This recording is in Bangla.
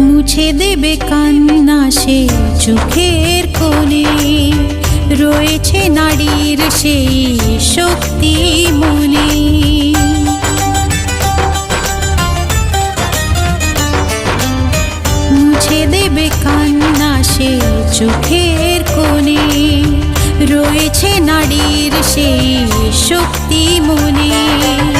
মুছে দেবে কান্না সে চোখের কোণে। রয়েছে নারীর সেই শক্তি মনে। মুছে দেবে কান্না সে চোখের কোণে। রয়েছে নারীর সেই শক্তি মনে।